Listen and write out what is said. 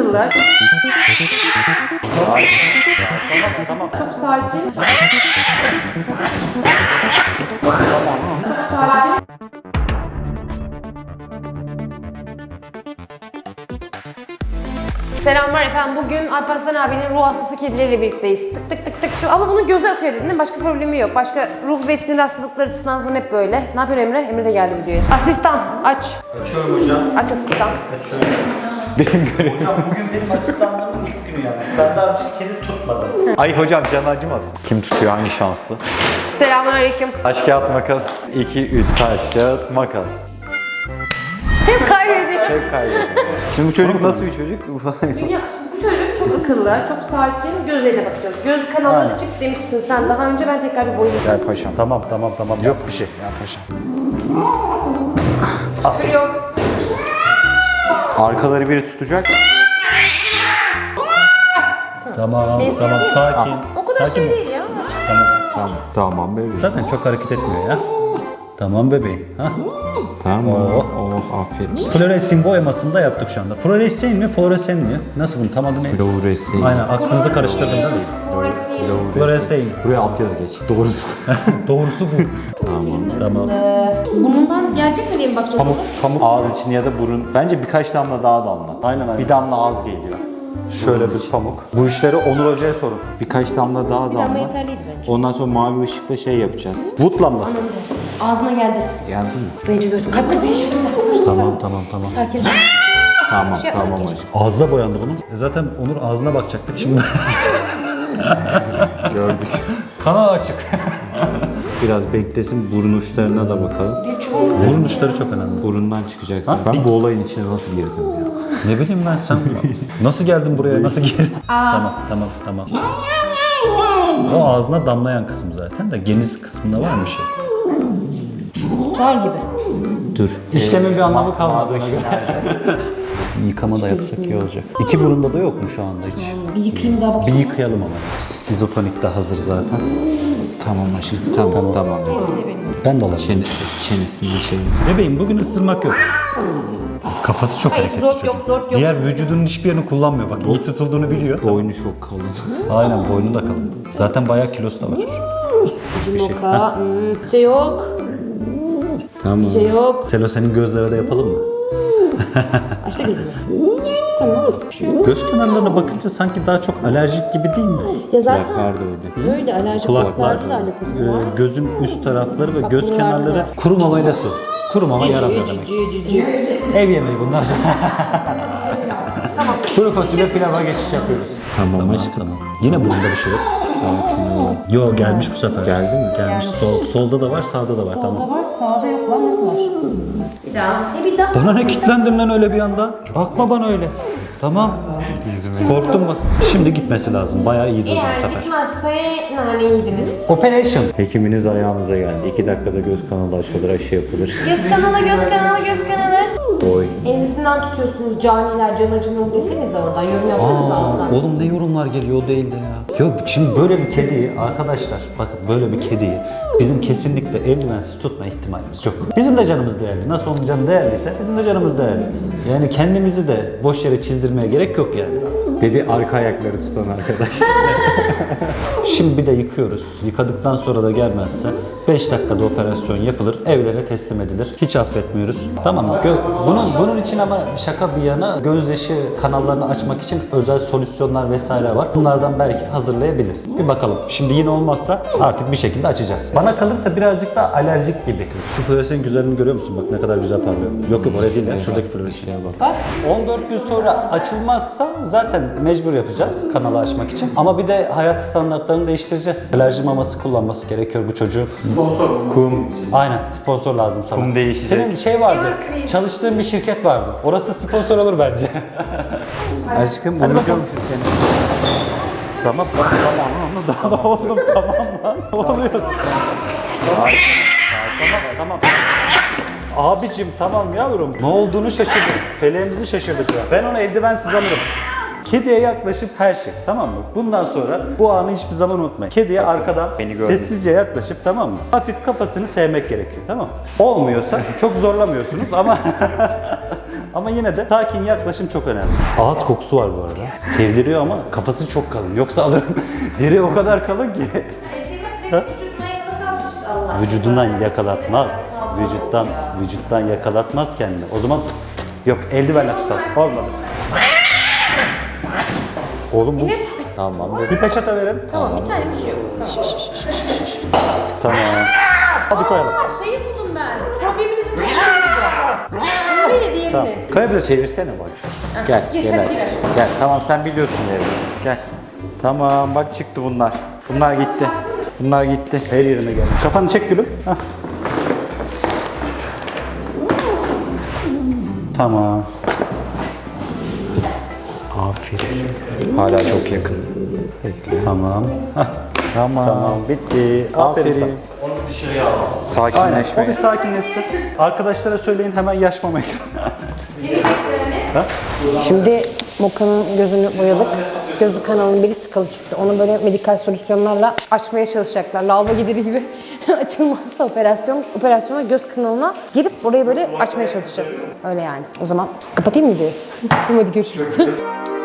akıllı. Çok sakin. Çok sakin. Selamlar efendim. Bugün Alparslan abinin ruh hastası kedileriyle birlikteyiz. Tık tık tık tık. Şu- Ama bunun gözü akıyor dedin değil mi? Başka problemi yok. Başka ruh ve sinir hastalıkları açısından zaten hep böyle. Ne yapıyor Emre? Emre de geldi videoya. Asistan aç. Açıyorum hocam. Aç asistan. Açıyorum. Hocam bugün benim asistanlarımın ilk günü yalnız. Ben daha önce hiç kedi tutmadım. Ay hocam can acımaz. Kim tutuyor hangi şanslı? Selamünaleyküm. Taş kağıt makas 2 3 taş kağıt makas. Hep kaybediyor. Hep kaybediyor. Şimdi bu çocuk nasıl bir çocuk? Dünya, şimdi bu çocuk çok akıllı, çok sakin. Gözlerine bakacağız. Göz kanalları açık demişsin sen daha önce. Ben tekrar bir boyayayım. Gel paşam. Tamam tamam tamam. Yok bir şey. Ya paşam. Yok. Arkaları biri tutacak. Tamam Neyse, tamam yapayım. sakin. O kadar sakin. şey değil ya. Tamam. Tamam. Tamam bebeğim. Zaten çok hareket etmiyor ya. Tamam bebeğim. Ha? Tamam. Oh. Oh, aferin. Floresin boyamasını da yaptık şu anda. Floresin mi, floresin mi? Nasıl bunun tam adı ne? Fluoresin. Aynen aklınızı karıştırdım değil mi? Fluoresin. Floresin. Buraya alt yazı geç. Doğrusu. Doğrusu bu. tamam. tamam. Bundan gelecek mi diye mi bakacağız? Pamuk, pamuk ağız için ya da burun. Bence birkaç damla daha damla. Aynen, aynen. Bir damla az geliyor. Şöyle bir pamuk. Bu işleri Onur Hoca'ya sorun. Birkaç damla daha damla. yeterliydi bence. Ondan sonra mavi ışıkta şey yapacağız. Wood lambası. Ağzına geldi. Geldi mi? Sıyıcı göz. Kalp krizi yaşadım. Tamam tamam tamam. Sakin. Tamam Şey tamam hocam. Ağzına boyandı bunun. E zaten Onur ağzına bakacaktık şimdi. Gördük. Kanal açık. Biraz beklesin burun uçlarına da bakalım. Dil çubuğu. Burun uçları çok önemli. Burundan çıkacaksın. Ben bu olayın içine nasıl girdim ya? Ne bileyim ben sen nasıl geldin buraya nasıl girdin? tamam tamam tamam. O ağzına damlayan kısım zaten de geniz kısmında var mı şey? Var gibi. Dur. İşlemin bir anlamı kalmadı. Yıkama da yapsak iyi olacak. İki burunda da yok mu şu anda hiç? Bir yıkayayım daha Bir bakayım. yıkayalım ama. İzotonik de hazır zaten. Tamam aşkım. Tamam tamam. tamam. Ben de alacağım. Çene, çenesinde şey. Bebeğim bugün ısırmak yok. Kafası çok Hayır, hareketli zor çocuk. yok, zor yok. Diğer vücudunun hiçbir yerini kullanmıyor. Bak iyi tutulduğunu biliyor. Boynu çok kalın. Aynen boynu da kalın. Zaten bayağı kilosu da var çocuk. Cimoka. Hmm. Bir şey yok. Tamam. Bir şey yok. Selo senin gözlere de yapalım mı? Açta gözümü. Tamam. Bir şey. Göz kenarlarına bakınca sanki daha çok alerjik gibi değil mi? Ya zaten Kulaklar da öyle. böyle alerji Kulaklar, kulaklarda da alakası var. e, gözün üst tarafları ve Bak göz kenarları var. kuru su. Kuru mama yaramıyor demek. Ev yemeği bunlar. Tamam. Kuru fasulye pilava geçiş yapıyoruz. Tamam aşkım. Tamam. Yine bunda bir şey yok. Sakin ol. Yo gelmiş bu sefer. Geldi mi? Gelmiş. Sol, solda da var, sağda da var. Tamam. Solda var, sağda yok lan nasıl var? Bir daha. E bir daha. Bana ne kilitlendin lan öyle bir anda? Bakma bana öyle. Tamam. Korktum bak. Şimdi gitmesi lazım. Bayağı iyi durdu bu Eğer sefer. gitmezse nane yediniz. Operation. Hekiminiz ayağınıza geldi. İki dakikada göz kanalı açılır, aşı yapılır. Göz kanalı, göz kanalı, göz kanalı. Oy. Ensesinden tutuyorsunuz caniler, can acımıyor desenize oradan. Yorum yapsanız alttan. oğlum ne yorumlar geliyor o değil de ya. Yok şimdi böyle bir kediyi arkadaşlar bakın böyle bir kediyi bizim kesinlikle eldivensiz tutma ihtimalimiz yok. Bizim de canımız değerli. Nasıl onun canı değerliyse bizim de canımız değerli. Yani kendimizi de boş yere çizdirmeye gerek yok yani. Dedi arka ayakları tutan arkadaş. Şimdi bir de yıkıyoruz. Yıkadıktan sonra da gelmezse 5 dakikada operasyon yapılır, evlere teslim edilir. Hiç affetmiyoruz. Tamam mı? Gö- bunun, bunun için ama şaka bir yana gözyaşı kanallarını açmak için özel solüsyonlar vesaire var. Bunlardan belki hazırlayabiliriz. Bir bakalım. Şimdi yine olmazsa artık bir şekilde açacağız. Bana kalırsa birazcık da alerjik gibi. Şu floresin güzelliğini görüyor musun? Bak ne kadar güzel parlıyor. Yok yok oraya değil ya. Şuradaki floresin. Bak. 14 gün sonra açılmazsa zaten mecbur yapacağız kanalı açmak için. Ama bir de hayat standartlarını değiştireceğiz. Alerji maması kullanması gerekiyor bu çocuğun. Kum. Aynen sponsor lazım sana. Kum değişecek. Senin şey vardı. Çalıştığın bir şirket vardı. Orası sponsor olur bence. Aşkım bunu görmüşsün seni. tamam tamam tamam tamam oğlum tamam lan. Ne oluyorsun? tamam tamam. Abicim tamam yavrum. Ne olduğunu şaşırdım. Feleğimizi şaşırdık ya. Ben onu eldivensiz alırım. Kediye yaklaşıp her şey tamam mı? Bundan sonra bu anı hiçbir zaman unutmayın. Kediye arkadan Beni gördün. sessizce yaklaşıp tamam mı? Hafif kafasını sevmek gerekiyor tamam mı? Olmuyorsa çok zorlamıyorsunuz ama ama yine de sakin yaklaşım çok önemli. Ağız kokusu var bu arada. Sevdiriyor ama kafası çok kalın. Yoksa alırım. Deri o kadar kalın ki. Vücudundan yakalatmaz. Vücuttan vücuttan yakalatmaz kendini. O zaman yok eldivenle tutalım. Olmadı. Oğlum bu Tamam. bir peçete verin. Tamam bir tane bir şey yok. Tamam. Hadi koyalım. Aa şeyi buldum ben. Probleminizi çözeceğim. Neyle diğerini? Tamam. Koyabilirsin. Çevirsene bak. Gel, gir, gel hadi aşkım. gir aşkım. Gel, tamam sen biliyorsun yerini. Gel. Tamam, bak çıktı bunlar. Bunlar gitti. Bunlar gitti. Her yerine gel. Kafanı çek gülüm. Hah. Tamam. Aferin. Hala çok yakın. Tamam. Hah. Tamam. Tamam. Bitti. Aferin. Aferin. sana. Aynen. Sakinleşme. O bir sakinleşsin. Arkadaşlara söyleyin hemen yaşmamayın. Şimdi Moka'nın gözünü boyadık. Gözü kanalın biri tıkalı çıktı. Onu böyle medikal solüsyonlarla açmaya çalışacaklar. Lavabo gideri gibi açılmazsa operasyon, operasyona göz kanalına girip orayı böyle açmaya çalışacağız. Öyle yani. O zaman kapatayım mı videoyu? Hadi görüşürüz.